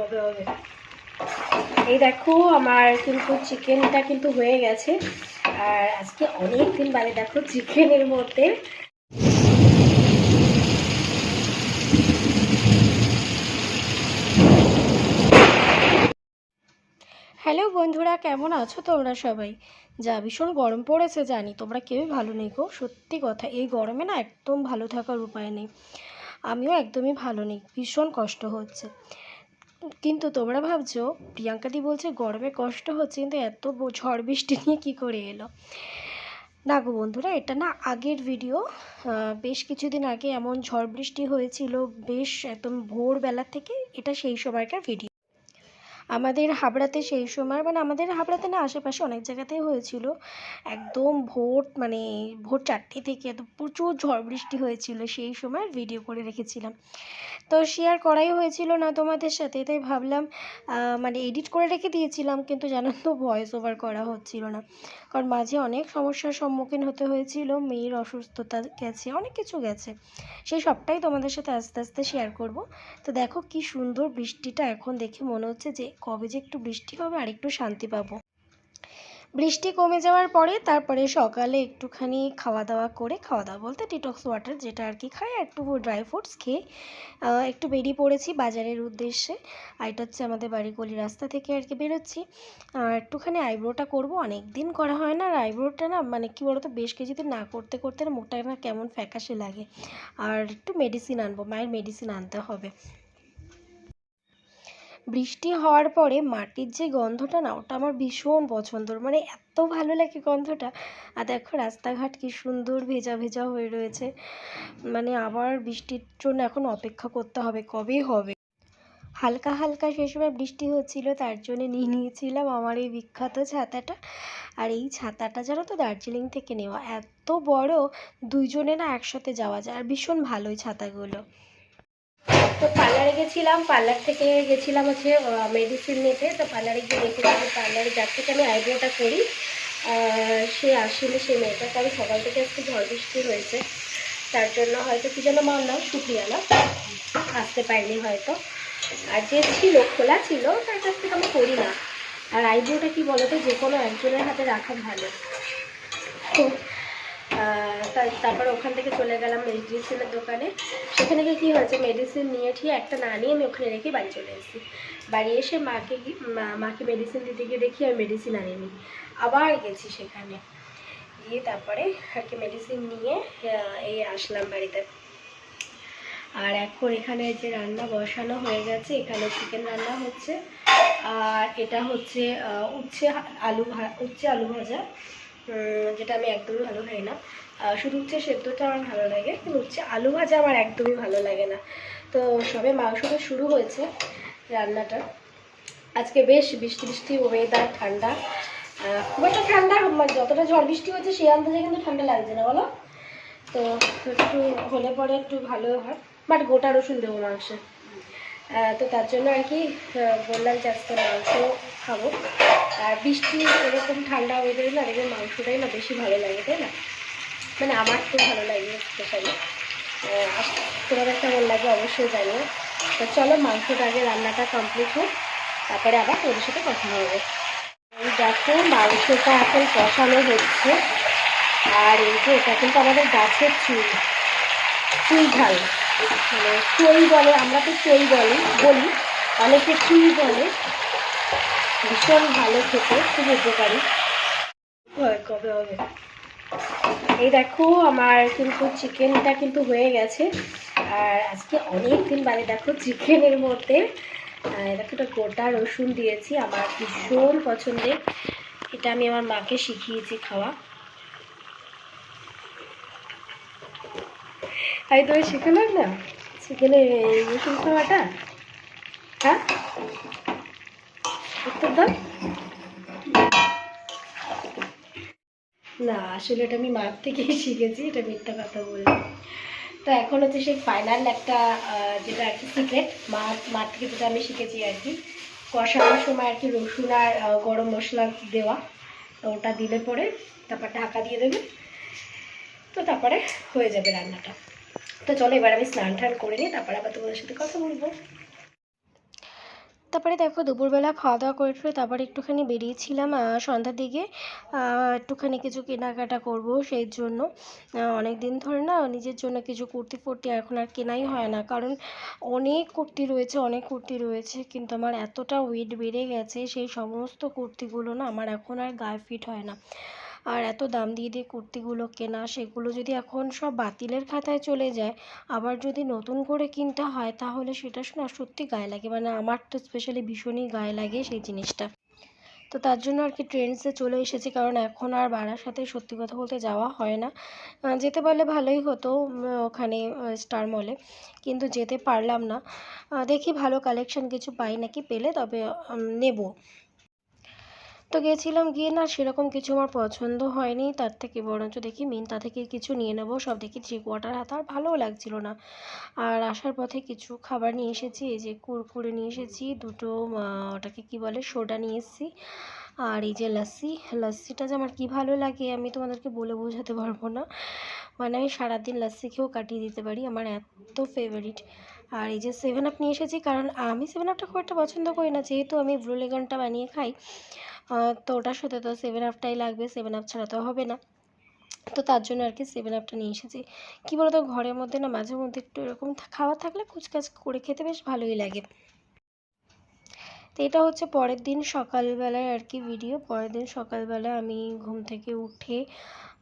হবে? এই দেখো, আমার কিন্তু চিকেনটা কিন্তু হয়ে গেছে। আর আজকে অনেক দিন বাদে দেখো চিকেনের মধ্যে। হ্যালো বন্ধুরা, কেমন আছো তোমরা সবাই? যা ভীষণ গরম পড়েছে জানি, তোমরা কেউই ভালো নেই গো। সত্যি কথা, এই গরমে না একদম ভালো থাকার উপায় নেই। আমিও একদমই ভালো নেই, ভীষণ কষ্ট হচ্ছে। কিন্তু তোমরা ভাবছ প্রিয়াঙ্কাদি বলছে, গরমে কষ্ট হচ্ছে, কিন্তু এত ঝড় বৃষ্টি নিয়ে কী করে এলো? না গো বন্ধুরা, এটা না আগের ভিডিও বেশ কিছুদিন আগে এমন ঝড় বৃষ্টি হয়েছিল, বেশ একদম ভোরবেলা থেকে, এটা সেই সময়কার ভিডিও আমাদের হাবড়াতে সেই সময় মানে আমাদের হাবড়াতে না আশেপাশে অনেক জায়গাতেই হয়েছিল। একদম ভোর মানে ভোর চারটে থেকে এত প্রচুর ঝড় বৃষ্টি হয়েছিল, সেই সময় ভিডিও করে রেখেছিলাম। তো শেয়ার করাই হয়েছিল না তোমাদের সাথে, তাই ভাবলাম মানে এডিট করে রেখে দিয়েছিলাম, কিন্তু জানো তো ভয়েস ওভার করা হচ্ছিল না। কারণ মাঝে অনেক সমস্যার সম্মুখীন হতে হয়েছিল, মেয়ের অসুস্থতা গেছে, অনেক কিছু গেছে। সেই সবটাই তোমাদের সাথে আস্তে আস্তে শেয়ার করব। তো দেখো কি সুন্দর বৃষ্টিটা এখন দেখে মনে হচ্ছে যে কবে যে একটু বৃষ্টি হবে আর একটু শান্তি পাবো। বৃষ্টি কমে যাওয়ার পরে তারপরে সকালে একটুখানি খাওয়া দাওয়া করে খাওয়া দাওয়া বলতে ডিটক্স ওয়াটার যেটা আর কি খাই আর একটু ড্রাই ফ্রুটস খেয়ে একটু বেরিয়ে পড়েছি বাজারের উদ্দেশ্যে। আর এটা হচ্ছে আমাদের বাড়ির গলি রাস্তা থেকে আর কি বেরোচ্ছি। আর একটুখানি আইব্রোটা করব অনেক দিন করা হয় না আর আইব্রোটা না মানে কি বলতো, বেশ কিছুদিন না করতে করতে না মুখটা না কেমন ফ্যাকাশে লাগে। আর একটু মেডিসিন আনব, মায়ের মেডিসিন আনতে হবে। বৃষ্টি হওয়ার পরে মাটির যে গন্ধটা না, ওটা আমার ভীষণ পছন্দর। মানে এত ভালো লাগে গন্ধটা। আর দেখো রাস্তাঘাট কি সুন্দর ভেজা ভেজা হয়ে রয়েছে। মানে আবার বৃষ্টির জন্য এখন অপেক্ষা করতে হবে, কবে হবে? হালকা হালকা সে সময় বৃষ্টি হচ্ছিল, তার জন্য নিয়ে নিয়েছিলাম আমার এই বিখ্যাত ছাতাটা। আর এই ছাতাটা জানো তো দার্জিলিং থেকে নেওয়া। এত বড়, দুইজনে না একসাথে যাওয়া যায়। আর ভীষণ ভালো এই ছাতাগুলো। তো পার্লারে গেছিলাম, পার্লার থেকে গেছিলাম হচ্ছে মেডিসিন নিতে। তো পার্লারে গিয়ে দেখেছিলাম পার্লারে যার থেকে আমি আইব্রোটা করি সে আসলে সেই মেয়েটা আমি সকাল থেকে আজকে ঝড় বৃষ্টি হয়েছে। তার জন্য হয়তো কি যেন মানলাম সুপ্রিয়া না? আসতে পারিনি হয়তো। আর যে ছিল, খোলা ছিল, তার কাছ থেকে আমি করি না। আর আইব্রোটা কি বলতো? যে কোনো একজনের হাতে রাখা ভালো। তা- তারপর ওখান থেকে চলে গেলাম মেডিসিনের দোকানে। সেখানে গিয়ে কী হয়েছে মেডিসিন নিয়ে ঠিক একটা না নিয়ে আমি ওখানে রেখে বাড়ি চলে এসেছি। বাড়ি এসে মাকে মাকে মেডিসিন দিতে গিয়ে দেখি আমি মেডিসিন আনিনি। আবার গেছি সেখানে। গিয়ে তারপরে আর কি মেডিসিন নিয়ে এই আসলাম বাড়িতে। আর এখন এখানে যে রান্না বসানো হয়ে গেছে, এখানে চিকেন রান্না হচ্ছে। আর এটা হচ্ছে উচ্ছে, আলু ভা- উচ্ছে আলু ভাজা। যেটা আমি একদমই ভালো খাই না। শুধু উচ্ছে সেদ্ধটা আমার ভালো লাগে, কিন্তু উচ্ছে আলু ভাজা আমার একদমই ভালো লাগে না। তো সবে মাংসটা শুরু হয়েছে রান্নাটা। আজকে বেশ বৃষ্টি বৃষ্টি ওয়েদার ঠান্ডা। খুব একটা ঠান্ডা মানে যতটা ঝড় বৃষ্টি হচ্ছে সেই আন্দাজে কিন্তু ঠান্ডা লাগছে না, বলো? তো একটু হলে পরে একটু ভালো হয়। বাট গোটা রসুন দেবো মাংসে। তো তার জন্য আর কি বললাম যে আজকে মাংস খাব। আর বৃষ্টি এরকম ঠান্ডা হয়ে ওয়েদারে না দেখবে মাংসটাই না বেশি ভালো লাগে, তাই না? মানে আমার তো ভালো লাগে স্পেশালি তোমাদের কেমন লাগে অবশ্যই জানিও। তো চলো মাংসটা আগে রান্নাটা কমপ্লিট হোক, তারপরে আবার তোদের সাথে কথা হবে। দেখো মাংসটা এখন কষানো হচ্ছে। আর এই যে এটা কিন্তু আমাদের গাছের চুল চুল ঢাল। মানে চই বলে, আমরা তো চই বলি বলি। অনেকে চুই বলে। ভীষণ ভালো খেতে, খুব উপকারী। কবে হবে? এই দেখো, আমার কিন্তু চিকেনটা কিন্তু হয়ে গেছে। আর আজকে অনেক দিন বাদে দেখো চিকেনের মধ্যে দেখো একটা গোটা রসুন দিয়েছি, আমার ভীষণ পছন্দের। এটা আমি আমার মাকে শিখিয়েছি খাওয়া। আমি তোমায় শেখালাম না? চিকেনের রসুন খাওয়াটা? হ্যাঁ? না, আসলে এটা আমি মার থেকেই শিখেছি, এটা মিথ্যা কথা বললাম তো এখন হচ্ছে সেই ফাইনাল একটা যেটা আর কি সিক্রেট মা মার থেকে যেটা আমি শিখেছি আর কি। কষানোর সময় আর কি রসুন আর গরম মশলা দেওয়া ওটা দিলে পরে তারপর ঢাকা দিয়ে দেবে। তো তারপরে হয়ে যাবে রান্নাটা। তো চলো এবার আমি স্নান টান করে নিই, তারপর আবার তোমাদের সাথে কথা বলব। তারপরে দেখো দুপুরবেলা খাওয়া দাওয়া করে টরে তারপরে একটুখানি বেরিয়েছিলাম সন্ধ্যার দিকে। একটুখানি কিছু কেনাকাটা করব সেই জন্য। অনেক দিন ধরে না নিজের জন্য কিছু কুর্তি ফুর্তি এখন আর কেনাই হয় না। কারণ অনেক কুর্তি রয়েছে, অনেক কুর্তি রয়েছে, কিন্তু আমার এতটা ওয়েট বেড়ে গেছে, সেই সমস্ত কুর্তিগুলো না আমার এখন আর গায়ে ফিট হয় না। আর এত দাম দিয়ে দিয়ে কুর্তিগুলো কেনা, সেগুলো যদি এখন সব বাতিলের খাতায় চলে যায়, আবার যদি নতুন করে কিনতে হয়, তাহলে সেটা না সত্যি গায়ে লাগে। মানে আমার তো স্পেশালি ভীষণই গায়ে লাগে সেই জিনিসটা। তো তার জন্য আর কি ট্রেন্ডসে চলে এসেছি, কারণ এখন আর বাড়ার সাথে সত্যি কথা বলতে যাওয়া হয় না। যেতে পারলে ভালোই হতো ওখানে স্টার মলে কিন্তু যেতে পারলাম না। দেখি ভালো কালেকশান কিছু পাই নাকি, পেলে তবে নেব। তো গেছিলাম গিয়ে না সেরকম কিছু আমার পছন্দ হয়নি, তার থেকে বরঞ্চ দেখি মিন্তা থেকে কিছু নিয়ে নেব, সব দেখি থ্রি কোয়ার্টার হাতা আর ভালোও লাগছিল না। আর আসার পথে কিছু খাবার নিয়ে এসেছি, এই যে কুরকুরে নিয়ে এসেছি, দুটো ওটাকে কি বলে, সোডা নিয়ে এসেছি। আর এই যে লাস্সি লাস্সিটা যে আমার কী ভালো লাগে আমি তোমাদেরকে বলে বোঝাতে পারব না। মানে আমি সারাদিন লাস্সি খেয়েও কাটিয়ে দিতে পারি, আমার এত ফেভারিট আর এই যে সেভেন আপ নিয়ে এসেছি, কারণ আমি সেভেন আপটা খুব একটা পছন্দ করি না। যেহেতু আমি ব্লু লেগনটা বানিয়ে খাই তো ওটার সাথে তো সেভেন আপটাই লাগবে সেভেন আপ ছাড়া তো হবে না। তো তার জন্য আর কি সেভেন আপটা নিয়ে এসেছি। কী বলতো, ঘরের মধ্যে না মাঝে মধ্যে একটু এরকম খাওয়া থাকলে কুচকাচ করে খেতে বেশ ভালোই লাগে। এটা হচ্ছে পরের দিন সকালবেলায় আর কি ভিডিও পরের দিন সকালবেলা আমি ঘুম থেকে উঠে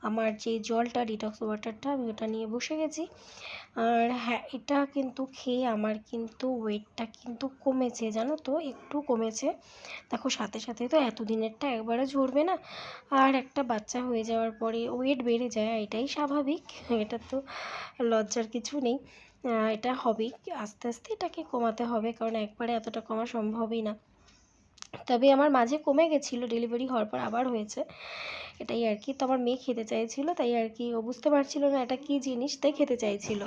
আমার যে জলটা ডিটক্স ওয়াটারটা আমি ওটা নিয়ে বসে গেছি। আর হ্যাঁ এটা কিন্তু খেয়ে আমার কিন্তু ওয়েটটা কিন্তু কমেছে, জানো তো? একটু কমেছে। দেখো, সাথে সাথে তো এতদিনেরটা একবারে ঝরবে না। আর একটা বাচ্চা হয়ে যাওয়ার পরে ওয়েট বেড়ে যায়, এটাই স্বাভাবিক। এটা তো লজ্জার কিছু নেই। এটা হবেই আস্তে আস্তে এটাকে কমাতে হবে, কারণ একবারে এতটা কমা সম্ভবই না। তবে আমার মাঝে কমে গেছিল ডেলিভারি হওয়ার পর আবার হয়েছে। এটাই আর কি। তো আমার মেয়ে খেতে চাইছিলো, তাই আর কি। ও বুঝতে পারছিল না এটা কী জিনিস, তাই খেতে চাইছিল।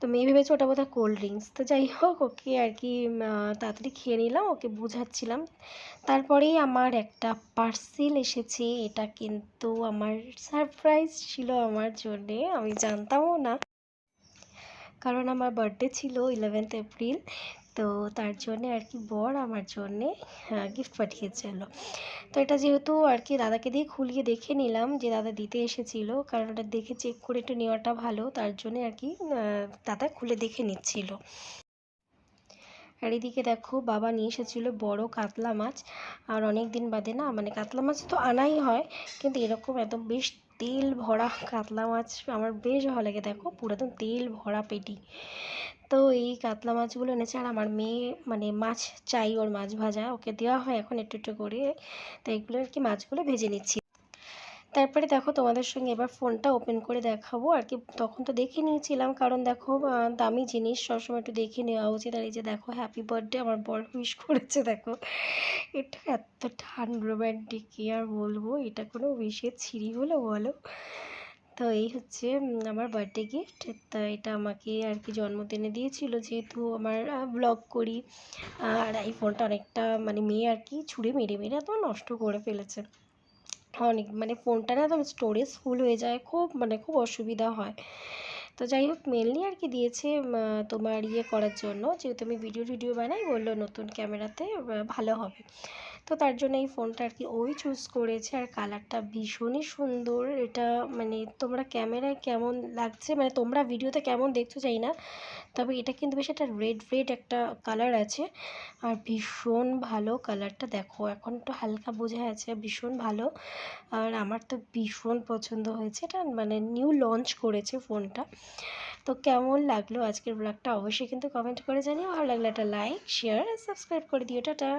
তো মেয়ে ভেবেছে ওটা বোধহয় কোল্ড ড্রিঙ্কস তো যাই হোক, ওকে আর কি তাড়াতাড়ি খেয়ে নিলাম, ওকে বুঝাচ্ছিলাম। তারপরেই আমার একটা পার্সেল এসেছে। এটা কিন্তু আমার সারপ্রাইজ ছিল আমার জন্যে, আমি জানতামও না। কারণ আমার বার্থডে ছিল ইলেভেন্থ এপ্রিল তো তার জন্যে আর কি বর আমার জন্যে গিফট পাঠিয়েছিল। তো এটা যেহেতু আর কি দাদাকে দিয়ে খুলিয়ে দেখে নিলাম যে দাদা দিতে এসেছিল, কারণ ওটা দেখে চেক করে একটু নেওয়াটা ভালো, তার জন্যে আর কি দাদা খুলে দেখে নিচ্ছিল। আর এদিকে দেখো বাবা নিয়ে এসেছিল বড় কাতলা মাছ, আর অনেক দিন বাদে না মানে কাতলা মাছ তো আনাই হয়, কিন্তু এরকম একদম বেশ তেল ভরা কাতলা মাছ আমার বেশ ভালো লাগে, দেখো পুরো একদম তেল ভরা পেটি। তো এই কাতলা মাছগুলো এনেছে আর আমার মেয়ে মানে মাছ চাই ওর মাছ ভাজা, ওকে দেওয়া হয় এখন একটু একটু করে। তো এগুলো আর কি মাছগুলো ভেজে নিচ্ছি। তারপরে দেখো তোমাদের সঙ্গে এবার ফোনটা ওপেন করে দেখাবো, আর কি তখন তো দেখে নিয়েছিলাম। কারণ দেখো দামি জিনিস সবসময় একটু দেখে নেওয়া উচিত। আর এই যে দেখো হ্যাপি বার্থডে আমার বড় উইশ করেছে, দেখো। এটা এত ঠান রোম্যান্টিক কি আর বলব? এটা কোনো উইশের ছিঁড়ি হলো বলো? তো এই হচ্ছে আমার বার্থডে গিফট তা এটা আমাকে আর কি জন্মদিনে দিয়েছিল, যেহেতু আমার ব্লগ করি। আর এই ফোনটা অনেকটা মানে মেয়ে আর কি ছুঁড়ে মেরে মেরে এত নষ্ট করে ফেলেছে। অনেক মানে ফোনটা না একদম স্টোরেজ ফুল হয়ে যায়, খুব মানে খুব অসুবিধা হয়। তো যাই হোক মেনলি আর কি দিয়েছে তোমার ইয়ে করার জন্য। যেহেতু আমি ভিডিও টিডিও বানাই, বলল নতুন ক্যামেরাতে ভালো হবে। তো তার জন্য এই ফোনটা আর কি ওই চুজ করেছে। আর কালারটা ভীষণই সুন্দর। এটা মানে তোমরা ক্যামেরায় কেমন লাগছে? মানে তোমরা ভিডিওতে কেমন দেখছ চাই না। তবে এটা কিন্তু বেশ একটা রেড রেড একটা কালার আছে। আর ভীষণ ভালো কালারটা দেখো। এখন একটু হালকা বোঝা যাচ্ছে, ভীষণ ভালো। আর আমার তো ভীষণ পছন্দ হয়েছে। এটা মানে নিউ লঞ্চ করেছে ফোনটা। তো কেমন লাগল আজকের ব্লগটা অবশ্যই কিন্তু কমেন্ট করে জানিও। ভালো লাগলে একটা লাইক শেয়ার আর সাবস্ক্রাইব করে দিও। টাটা!